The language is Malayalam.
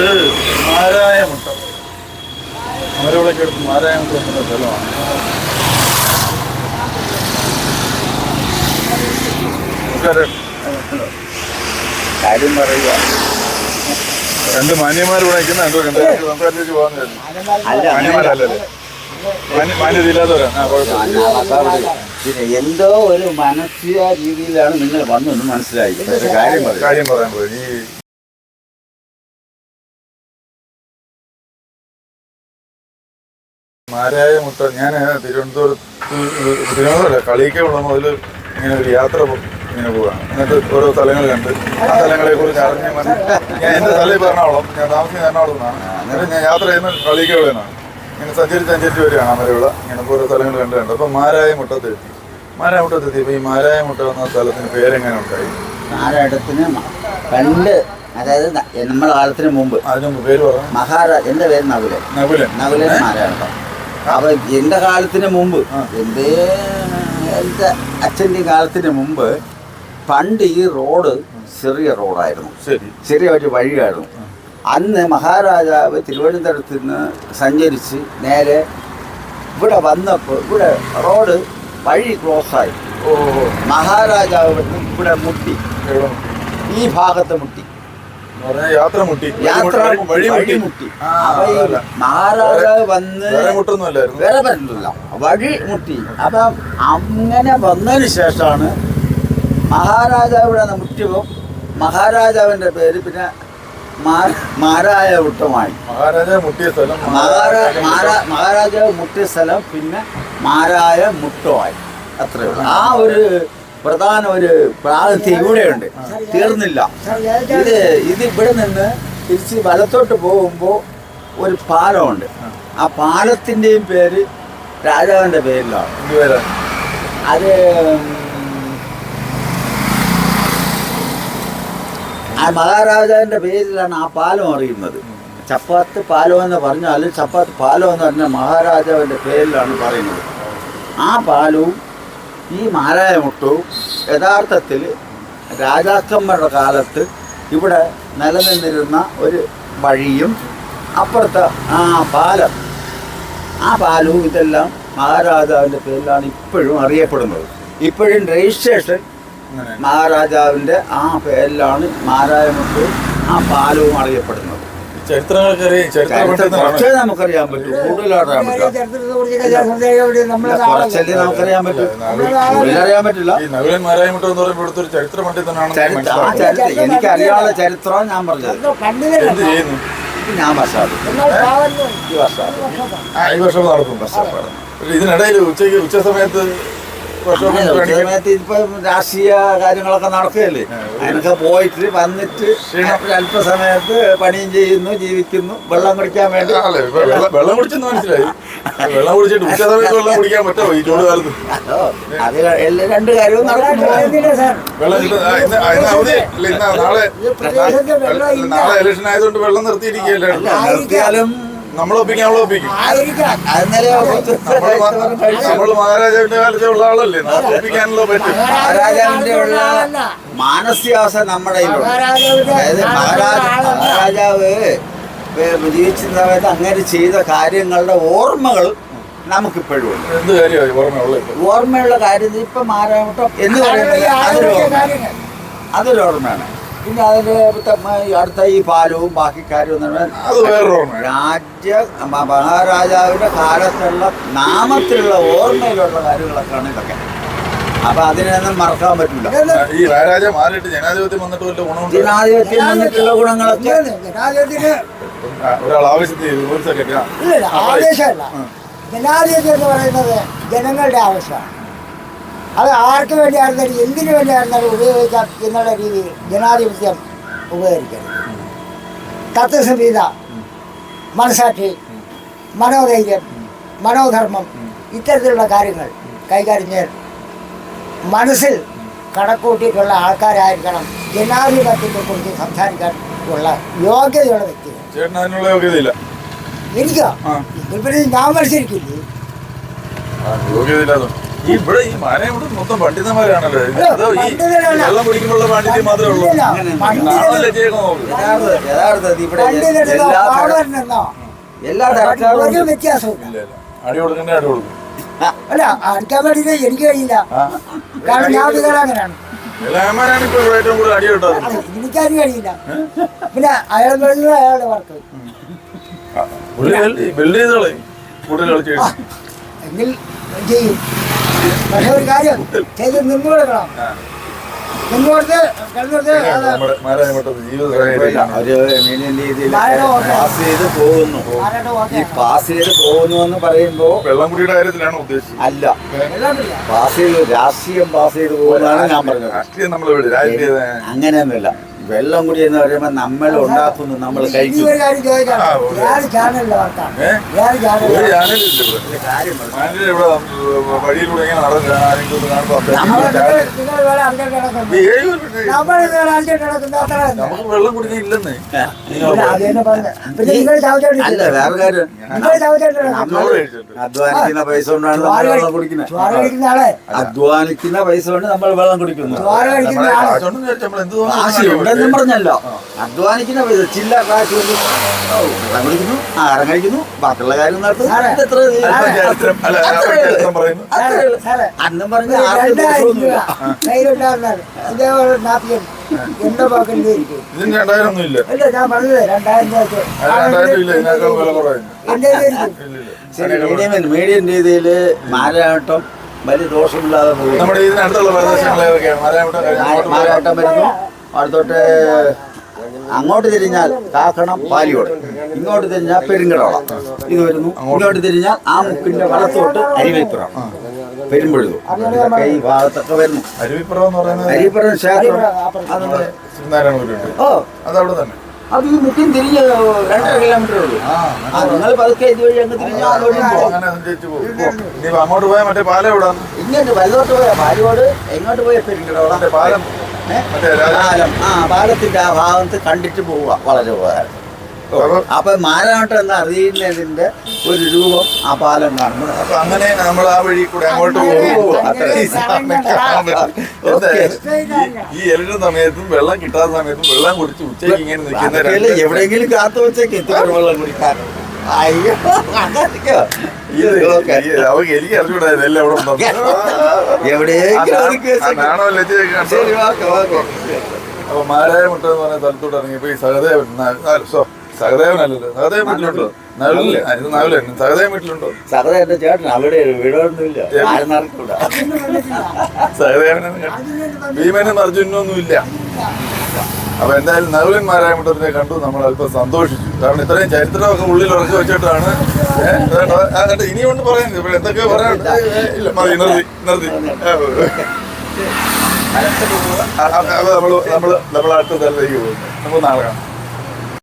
ഇത് മാരായ മുട്ട അവരവിടേക്ക് അടുത്ത് മാരായ മുട്ട എന്ന സ്ഥലമാണ്. കാര്യം പറയുക. രണ്ട് മാന്യന്മാർ ഇവിടെ നിൽക്കുന്ന കണ്ടു? സംസാരിച്ചു ആ കുഴപ്പമില്ല. പിന്നെ എന്തോ ഒരു മനസ്സിയ രീതിയിലാണ് നിങ്ങൾ വന്നു മനസ്സിലായി. കാര്യം പറയാൻ പോയി. മാരായ മുത്ത ഞാൻ തിരുവനന്തപുരത്ത് തിരുവനന്തപുരം കളിയൊക്കെ ഉള്ള മുതൽ ഇങ്ങനെ ഒരു യാത്ര ഇങ്ങനെ പോവാണ്. എന്നിട്ട് ഓരോ സ്ഥലങ്ങൾ കണ്ട് ആ സ്ഥലങ്ങളെ കുറിച്ച് അറിഞ്ഞ് മതി ഞാൻ എന്റെ സ്ഥലം ഇപ്പോൾ എറണാകുളം ഞാൻ താമസിക്കുന്ന എറണാകുളം എന്നാണ് എന്നിട്ട് ഞാൻ യാത്ര ചെയ്യുന്ന കളിയൊക്കെ നിന്നാണ്. ഇങ്ങനെ സഞ്ചരിച്ച് സഞ്ചരിച്ച് വരികയാണ് അമരവിള. ഇങ്ങനെ ഓരോ സ്ഥലങ്ങൾ കണ്ട് കണ്ട്. മാരായ മാരായ മുട്ടത്തെത്തി മാരായ മുട്ടത്തെത്തി. ഇപ്പോൾ ഈ മാരായ മുട്ട എന്ന സ്ഥലത്തിന് പേരെങ്ങനെ ഉണ്ടായി? പണ്ട് അതായത് നമ്മുടെ കാലത്തിന് മുമ്പ്. അതിന് മുമ്പ് പേര് പറഞ്ഞു മഹാരാജ എന്റെ പേര് നകുലൻ. നകുലൻ. നകുലൻ നാരായണൻ അപ്പൊ എന്റെ കാലത്തിന് മുമ്പ് എന്റെ എന്റെ അച്ഛന്റെ കാലത്തിന് മുമ്പ് പണ്ട് ഈ റോഡ് ചെറിയ റോഡായിരുന്നു. ചെറിയ ഒരു വഴിയായിരുന്നു. അന്ന് മഹാരാജാവ് തിരുവനന്തപുരത്ത് നിന്ന് സഞ്ചരിച്ച് നേരെ ഇവിടെ വന്നപ്പോൾ ഇവിടെ റോഡ് വഴി ക്ലോസായി മഹാരാജാവ് ഇവിടെ മുട്ടി. ഈ ഭാഗത്ത് മുട്ടി. യാത്ര മുട്ടി. യാത്ര വഴി- മുട്ടി. മഹാരാജാവ് വന്ന് വേറെ പറ്റില്ല വഴി മുട്ടി. അപ്പം അങ്ങനെ വന്നതിന് ശേഷമാണ് മഹാരാജാവ് മഹാരാജാവിന്റെ മുട്ടിയപ്പോൾ മഹാരാജാവിന്റെ പേര് പിന്നെ മാരായ വൃത്തമായി. മഹാരാജ മുട്ടിയ സ്ഥലം മഹാരാ മഹാരാജാവ് മുട്ടിയ സ്ഥലം പിന്നെ മാരായ മുട്ടമായി അത്രയുള്ളൂ ആ ഒരു പ്രധാന ഒരു പ്രാതിഥ്യം ഇവിടെയുണ്ട്. തീർന്നില്ല. ഇത് ഇത് ഇവിടെ നിന്ന് തിരിച്ച് വലത്തോട്ട് പോകുമ്പോൾ ഒരു പാലമുണ്ട്. ആ. പാലത്തിന്റെയും പേര് രാജാവിന്റെ പേരിലാണ്. അത് ആ മഹാരാജാവിന്റെ പേരിലാണ് ആ പാലം അറിയുന്നത്. ചപ്പാത്ത് പാലം എന്ന് പറഞ്ഞാൽ ചപ്പാത്ത് പാലം എന്ന് പറഞ്ഞാൽ മഹാരാജാവിന്റെ പേരിലാണ് പറയുന്നത്. ആ പാലവും ഈ മാരായമുട്ടു യഥാർത്ഥത്തിൽ രാജാക്കന്മാരുടെ കാലത്ത് ഇവിടെ നിലനിന്നിരുന്ന ഒരു വഴിയും അപ്പുറത്തെ ആ പാലം ആ പാലവും ഇതെല്ലാം മഹാരാജാവിന്റെ പേരിലാണ് ഇപ്പോഴും അറിയപ്പെടുന്നത്. ഇപ്പോഴും രജിസ്ട്രേഷൻ മഹാരാജാവിന്റെ ആ പേരിലാണ് മാരായമുട്ട് ആ പാലവും അറിയപ്പെടുന്നത്. ഈ ചരിത്രങ്ങളൊക്കെ അറിയാം ചരിത്ര ചരിത്രം പണ്ഡിതനാണ് കുറച്ചേ നമുക്കറിയാൻ പറ്റും. കൂടുതലറിയാൻ പറ്റും കുറച്ചല്ലേ നമുക്കറിയാൻ പറ്റൂ. അറിയാൻ പറ്റില്ല. ഈ മാരായമുട്ട എന്ന് പറയുമ്പോൾ ഇവിടുത്തെ ഒരു ചരിത്ര പണ്ഡിതനാണെന്ന് ഞാൻ ചരിത്രം ഞാൻ പറഞ്ഞത്. എന്ത് ചെയ്യുന്നു? ഞാൻ വർഷാദ് ഈ വർഷാദ് ആ ഈ വർഷം നടക്കും ഇതിനിടയിൽ ഉച്ചയ്ക്ക് ഉച്ച സമയത്ത് ഇപ്പൊ രാഷ്ട്രീയ കാര്യങ്ങളൊക്കെ നടക്കുകയല്ലേ? അതിനൊക്കെ പോയിട്ട് വന്നിട്ട് അല്പസമയത്ത് പണിയും ചെയ്യുന്നു ജീവിക്കുന്നു. വെള്ളം കുടിക്കാൻ വേണ്ടി. വെള്ളം- കുടിച്ചെന്ന് മനസ്സിലായി. വെള്ളം കുടിച്ചിട്ട് ഉച്ചസമയത്ത് വെള്ളം കുടിക്കാൻ പറ്റുമോ ഈ ചൂട് കാലത്ത് അതോ, എല്ലാ രണ്ട് കാര്യവും നടക്കുന്നു. വെള്ളം നാളെ നാളെ ഇലക്ഷൻ ആയതുകൊണ്ട് വെള്ളം നിർത്തിയിരിക്കുകയല്ലേ? നിർത്തിയാലും നമ്മൾ ഒപ്പിക്കും അവളെ ഒപ്പിക്കും. നമ്മൾ മഹാരാജാവിന്റെ കാലത്തെ ഉള്ള ആളല്ലേ? നമുക്ക് ഒപ്പിക്കാനല്ലോ പറ്റും. മഹാരാജാവിന്റെ ഉള്ള മാനസികാവസ്ഥ നമ്മുടെ അതായത് മഹാരാജ മഹാരാജാവ് ജീവിച്ചിരുന്ന സമയത്ത് അങ്ങനെ ചെയ്ത കാര്യങ്ങളുടെ ഓർമ്മകൾ നമുക്കിപ്പോഴും ഓർമ്മയുള്ള കാര്യം ഇപ്പൊ മാറാട്ടോ എന്ന് പറയുന്നത് അതൊരു ഓർമ്മ അതൊരു ഓർമ്മയാണ്. പിന്നെ അതിന്റെ അടുത്ത ഈ പാലവും ബാക്കി കാര്യവും രാജ്യ മഹാരാജാവിന്റെ കാലത്തുള്ള നാമത്തിലുള്ള ഓർമ്മയിലുള്ള കാര്യങ്ങളൊക്കെയാണ് ഇതൊക്കെ. അപ്പൊ അതിനൊന്നും മറക്കാൻ പറ്റില്ല. ഈ മഹാരാജ മാറിയിട്ട് ജനാധിപത്യം വന്നിട്ട് വല്ല ഗുണം ജനാധിപത്യം വന്നിട്ടുള്ള ഗുണങ്ങളൊക്കെ. ജനാധിപത്യത്തിന് ഒരാൾ ജനാധിപത്യം എന്ന് പറയുന്നത് ജനങ്ങളുടെ ആവശ്യമാണ് അത് ആർക്ക് വേണ്ടിയായിരുന്നാലും എന്തിനു വേണ്ടിയായിരുന്നാലും ഉപയോഗിക്കാം എന്നുള്ള രീതിയിൽ ജനാധിപത്യം ഉപകരിക്കരുത്. തത്വസംഹിത മനസാക്ഷി മനോധൈര്യം മനോധർമ്മം ഇത്തരത്തിലുള്ള കാര്യങ്ങൾ കൈകാര്യം ചെയ്യാൻ മനസ്സിൽ കണക്കൂട്ടിയിട്ടുള്ള ആൾക്കാരായിരിക്കണം ജനാധിപത്യത്തെ കുറിച്ച് സംസാരിക്കാൻ ഉള്ള യോഗ്യതയുള്ള വ്യക്തികൾ. അതിനുള്ള യോഗ്യതയില്ല. എനിക്കോ? ആ. ഇതിൽ പിന്നെ ഞാൻ മത്സരിക്കില്ലേ? ഈ ഇവിടെ ഈ മാനയുടെ മൊത്തം പണ്ഡിതന്മാരാണല്ലോ. അതോ ഈ. വെള്ളം കുടിക്കുമ്പോഴുള്ള പാണ്ഡിത്യം മാത്രമേ ഉള്ളൂ? ലജ്ജയൊക്കെ നോക്ക് യഥാർത്ഥ യഥാർത്ഥത്തിൽ ഇവിടെ എല്ലാ എല്ലാ ഒരു വ്യത്യാസമില്ല ഇല്ല ഇല്ല. അടി കൊടുക്കണ്ടേ അടി കൊടുക്കും. അല്ല അടിക്കാൻ വേണ്ടിയിട്ട് എനിക്ക് കഴിയില്ല. കാരണം ഞാൻ വികാരം അങ്ങനെയാണ്. ഇളയന്മാരാണ് ഇപ്പൊ ഇവിടെ ഏറ്റവും കൂടുതൽ അടി കിട്ടാറ് അത് എനിക്കതിന് കഴിയില്ല. പിന്നെ അയാൾ പറയുന്നത് അയാളുടെ വർക്ക്. പുള്ളി ബിൽഡ് ചെയ്തോളെ. കൂടുതൽ കളിച്ച് എങ്കിൽ ചെയ്യും. പക്ഷെ ഒരു കാര്യം ചെയ്ത് നിന്നു കൊടുക്കണം. നിന്നു കൊടുത്ത്. പാസ് ചെയ്ത് പോകുന്നു. ഈ പാസ് ചെയ്ത് പോകുന്നു എന്ന് പറയുമ്പോ വെള്ളംകുടിയുടെ കാര്യത്തിലാണ് ഉദ്ദേശിച്ചത്. അല്ല. പാസ് ചെയ്ത് രാഷ്ട്രീയം പാസ് ചെയ്ത് പോകുന്നതാണ് ഞാൻ പറഞ്ഞത്. രാഷ്ട്രീയം നമ്മൾ അങ്ങനെയൊന്നുമില്ല. വെള്ളം കൂടി എന്ന് പറയുമ്പോൾ നമ്മൾ ഉണ്ടാക്കുന്നു നമ്മൾ നമുക്ക് വെള്ളം അല്ല വേറെ കാര്യം. അധ്വാനിക്കുന്ന പൈസ കൊണ്ടാണ് നമ്മൾ വെള്ളം കുടിക്കുന്നത് അധ്വാനിക്കുന്ന പൈസ കൊണ്ട് നമ്മൾ വെള്ളം കുടിക്കുന്നു. പറഞ്ഞല്ലോ. അധ്വാനിക്കുന്ന പൈസ ചില്ല കാശ് വെള്ളം കുടിക്കുന്നു ആഹാരം കഴിക്കുന്നു? ബാക്കിയുള്ള കാര്യം അന്നും പറഞ്ഞു എന്റെ ഇതിന് രണ്ടായിരം ഒന്നും ഇല്ല അല്ല ഞാൻ പറഞ്ഞത് രണ്ടായിരം രണ്ടായിരം ഇല്ല ഇതിനേക്കാൾ വില കുറവായിരുന്നു മീഡിയം രീതിയിൽ മാരാട്ടം വലിയ ദോഷമില്ലാതെ പോകും നമ്മുടെ ഇതിനടുത്തുള്ള പ്രദേശങ്ങളെ ഏതൊക്കെയാണ് മാരാട്ടം വരുന്നു. അടുത്തോട്ട് അങ്ങോട്ട് തിരിഞ്ഞാൽ കാക്കണം പാലിയോട് ഇങ്ങോട്ട് തിരിഞ്ഞാൽ പെരുങ്കടോളം ഇത് വരുന്നു. ഇങ്ങോട്ട് തിരിഞ്ഞാൽ ആ മുക്കിന്റെ വലത്തോട്ട് അരിവൈപ്പുറം. പെരുമ്പഴുതു ഇതൊക്കെ ഈ ഭാഗത്തൊക്കെ വരുന്നു. അരുവിപ്പുറം എന്ന് പറയുന്നത് അരിപ്പുറം ക്ഷേത്രം. അത് നമ്മുടെ ശ്രീനാരായണപുരമുണ്ട് ഓ. അതവിടെ തന്നെ. അത് ഈ മുക്കിൻ തിരിഞ്ഞ് രണ്ടര കിലോമീറ്റർ ഉള്ളൂ. ആ നിങ്ങൾ പതുക്കെ ഇതുവഴി അങ്ങ് തിരിഞ്ഞാൽ അതുവഴി പോകും. അങ്ങനെ സഞ്ചരിച്ച് പോകും. ഇനിയിപ്പോ അങ്ങോട്ട് പോയാൽ മറ്റേ പാലം എവിടെ? ഇങ്ങോട്ട് വലത്തോട്ട് പോയാൽ പാലിയോട് എങ്ങോട്ട് പോയാൽ പെരുങ്കടോളം പാലം പാലം ആ പാലത്തിന്റെ ആ ഭാഗത്ത് കണ്ടിട്ട് പോവുക. വളരെ ഉപകാരം. അപ്പൊ- മാരാട്ടം എന്ന് അറിയുന്നതിന്റെ ഒരു രൂപം ആ പാലം കാണുന്നു അപ്പൊ അങ്ങനെ നമ്മൾ ആ വഴി കൂടെ അങ്ങോട്ട് ഈ- ഈ എല്ലാ സമയത്തും വെള്ളം കിട്ടാത്ത സമയത്തും വെള്ളം കുടിച്ച് ഉച്ചയ്ക്ക് ഇങ്ങനെ നിൽക്കുന്ന എവിടെയെങ്കിലും കാത്തു വെച്ചേക്ക് എത്ര വെള്ളം കുടിക്കാൻ അയ്യോ അവർക്ക് എനിക്ക് എവിടെയെങ്കിലും? ശരി അപ്പൊ മാരായ മുട്ട എന്ന് പറഞ്ഞ സ്ഥലത്തോട്ട് ഇറങ്ങിയപ്പോ ഈ സഹദേവൻ സഹദേവനല്ലല്ലോ സഹദേവൻ വീട്ടിലുണ്ടോ? നവലില്ലേ ഇത് നവലൻ സഹദേവൻ വീട്ടിലുണ്ടോ? സഹദേവൻ ചേട്ടൻ അവിടെ വീടൊന്നുമില്ല. സഹദേവനും ഭീമനും അർജുനൊന്നും ഇല്ല. അപ്പൊ എന്തായാലും നവലൻ മുട്ടത്തിനെ കണ്ടു നമ്മൾ അല്പം സന്തോഷിച്ചു. കാരണം ഇത്രയും ചരിത്രമൊക്കെ ഉള്ളിൽ ഉറച്ചു വെച്ചിട്ടാണ്. ഏ, അതുകൊണ്ട് ആ, എന്നിട്ട് ഇനിയുണ്ട് പറയുന്നത്. ഇവിടെ എന്തൊക്കെ പറയാനുണ്ട്. നമ്മൾ ഇല്ല മതി നിർത്തി നമ്മൾ നമ്മൾ നമ്മൾ അടുത്ത തലത്തിലേക്ക് പോകുന്നു നമുക്ക് നാളെ കാണാം.